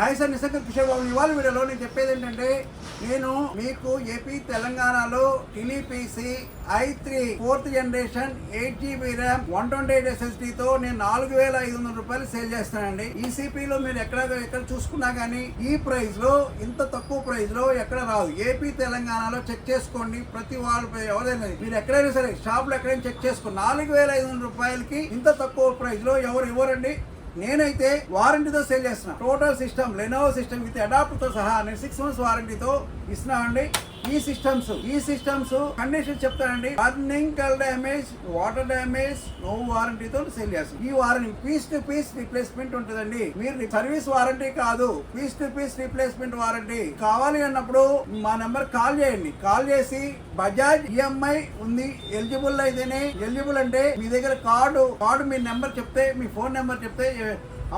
Hi sir నిజంగా కిషోర్ బాబు ఇవాళ వీడియోలో నేను చెప్పేది ఏంటంటే నేను మీకు ఏపీ తెలంగాణలో టిలిపిసి I three fourth generation eight GB RAM one twenty eight ఎస్ఎస్డితో నేను నాలుగు వేల ఐదు వందల రూపాయలు సేల్ చేస్తానండి. ఈసీపీలో మీరు ఎక్కడ ఎక్కడ చూసుకున్నా కానీ ఈ ప్రైస్లో ఇంత తక్కువ ప్రైస్లో ఎక్కడ రాదు. ఏపీ తెలంగాణలో చెక్ చేసుకోండి. ప్రతి వాళ్ళు ఎవరైనా మీరు ఎక్కడైనా సరే షాప్లో ఎక్కడైనా చెక్ చేసుకోండి నాలుగు వేల ఐదు వందల రూపాయలకి ఇంత తక్కువ ప్రైస్లో ఎవరు ఇవ్వరండి? నేనైతే వారంటీతో సేల్ చేస్తున్నా. Total system Lenovo system with అడాప్టర్తో సహా నేను సిక్స్ మంత్స్ వారంటీతో ఇస్తున్నానండి ఈ సిస్టమ్స్ ఈ సిస్టమ్స్ కండిషన్ చెప్తానండి. బర్నింగ్ కల్ డ్యామేజ్ వాటర్ డ్యామేజ్ నో వారంటీతో సేల్ చేస్తాం. ఈ warranty piece to piece replacement ఉంటుందండి. మీరు సర్వీస్ వారంటీ కాదు piece to piece replacement warranty కావాలి అన్నప్పుడు మా నెంబర్ కాల్ చేయండి. కాల్ చేసి బజాజ్ ఈఎంఐ ఉంది. ఎలిజిబుల్ అయితేనే ఎలిజిబుల్ అంటే మీ దగ్గర కార్డు కార్డు మీ నెంబర్ చెప్తే మీ ఫోన్ నెంబర్ చెప్తే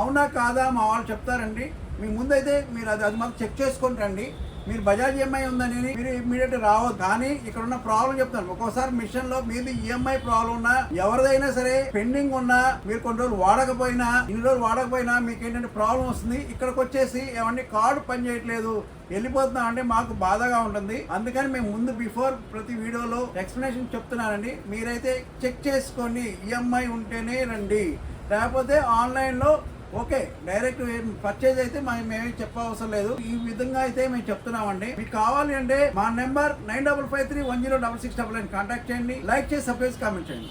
అవునా కాదా మా వాళ్ళు చెప్తారండి. మీ ముందైతే మీరు అది అది మాకు చెక్ చేసుకొని రండి. మీరు బజాజ్ ఈఎంఐ ఉందని మీరు ఇమీడియట్ రావద్దు. కానీ ఇక్కడ ఉన్న ప్రాబ్లం చెప్తాను ఒక్కోసారి మిషన్లో మీది ఈఎంఐ ప్రాబ్లం ఉన్నా ఎవరిదైనా సరే పెండింగ్ ఉన్నా మీరు కొన్ని రోజులు వాడకపోయినా ఇన్ని రోజులు వాడకపోయినా మీకు ఏంటంటే ప్రాబ్లం వస్తుంది. ఇక్కడికి వచ్చేసి ఏమంటే కార్డు పని చేయట్లేదు. వెళ్ళిపోతున్నాం అంటే మాకు బాధగా ఉంటుంది. అందుకని మేము ముందు బిఫోర్ ప్రతి వీడియోలో ఎక్స్ప్లెనేషన్ చెప్తున్నానండి. మీరైతే చెక్ చేసుకోండి ఈఎంఐ ఉంటేనే రండి. లేకపోతే ఆన్లైన్లో ఓకే డైరెక్ట్ పర్చేజ్ అయితే మా- మేమే చెప్పవసరం లేదు. ఈ విధంగా అయితే మేము చెప్తున్నామండి. మీకు కావాలి అంటే మా number nine double five three one zero double six double nine contact చేయండి. లైక్ చేసి సబ్స్క్రైబ్ కామెంట్ చేయండి.